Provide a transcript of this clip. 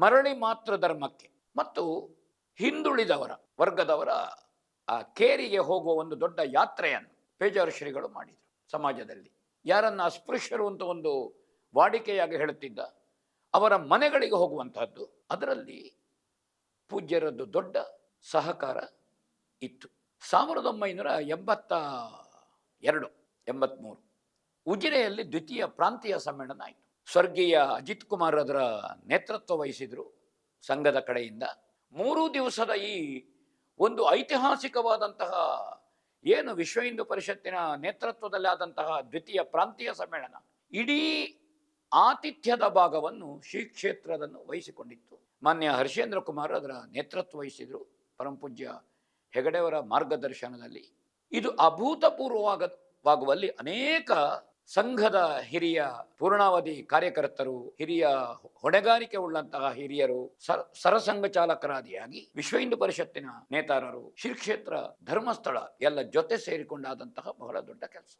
ಮರಳಿ ಮಾತ್ರ ಧರ್ಮಕ್ಕೆ. ಮತ್ತು ಹಿಂದುಳಿದವರ, ವರ್ಗದವರ, ಆ ಕೇರಿಗೆ ಹೋಗುವ ಒಂದು ದೊಡ್ಡ ಯಾತ್ರೆಯನ್ನು ಪೇಜಾರು ಶ್ರೀಗಳು ಮಾಡಿದರು ಸಮಾಜದಲ್ಲಿ. ಯಾರನ್ನು ಅಸ್ಪೃಶ್ಯರು ಅಂತ ಒಂದು ವಾಡಿಕೆಯಾಗಿ ಹೇಳುತ್ತಿದ್ದ, ಅವರ ಮನೆಗಳಿಗೆ ಹೋಗುವಂತಹದ್ದು, ಅದರಲ್ಲಿ ಪೂಜ್ಯರದ್ದು ದೊಡ್ಡ ಸಹಕಾರ ಇತ್ತು. ಸಾವಿರದ ಒಂಬೈನೂರ ಎಂಬತ್ತ ಎರಡು ಎಂಬತ್ತ್ಮೂರು ಉಜಿರೆಯಲ್ಲಿ ದ್ವಿತೀಯ ಪ್ರಾಂತೀಯ ಸಮ್ಮೇಳನ ಆಯಿತು. ಸ್ವರ್ಗೀಯ ಅಜಿತ್ ಕುಮಾರ್ ಅದರ ನೇತೃತ್ವ ವಹಿಸಿದರು ಸಂಘದ ಕಡೆಯಿಂದ. ಮೂರು ದಿವಸದ ಈ ಒಂದು ಐತಿಹಾಸಿಕವಾದಂತಹ ಏನು ವಿಶ್ವ ಹಿಂದೂ ಪರಿಷತ್ತಿನ ನೇತೃತ್ವದಲ್ಲಿ ಆದಂತಹ ದ್ವಿತೀಯ ಪ್ರಾಂತೀಯ ಸಮ್ಮೇಳನ ಇಡೀ ಆತಿಥ್ಯದ ಭಾಗವನ್ನು ಶ್ರೀ ಕ್ಷೇತ್ರದನ್ನು ವಹಿಸಿಕೊಂಡಿತ್ತು. ಮಾನ್ಯ ಹರ್ಷೇಂದ್ರ ಕುಮಾರ್ ಅದರ ನೇತೃತ್ವ ವಹಿಸಿದರು ಪರಮಪೂಜ್ಯ ಹೆಗಡೆಯವರ ಮಾರ್ಗದರ್ಶನದಲ್ಲಿ. ಇದು ಅಭೂತಪೂರ್ವವಾಗವಾಗುವಲ್ಲಿ ಅನೇಕ ಸಂಘದ ಹಿರಿಯ ಪೂರ್ಣಾವಧಿ ಕಾರ್ಯಕರ್ತರು, ಹಿರಿಯ ಹೊಣೆಗಾರಿಕೆ ಉಳ್ಳಂತಹ ಹಿರಿಯರು, ಸರ, ಸರಸಂಘ ಚಾಲಕರಾದಿಯಾಗಿ ವಿಶ್ವ ಹಿಂದೂ ಪರಿಷತ್ತಿನ ನೇತಾರರು ಶ್ರೀ ಕ್ಷೇತ್ರ ಧರ್ಮಸ್ಥಳ ಎಲ್ಲ ಜೊತೆ ಸೇರಿಕೊಂಡಾದಂತಹ ಬಹಳ ದೊಡ್ಡ ಕೆಲಸ.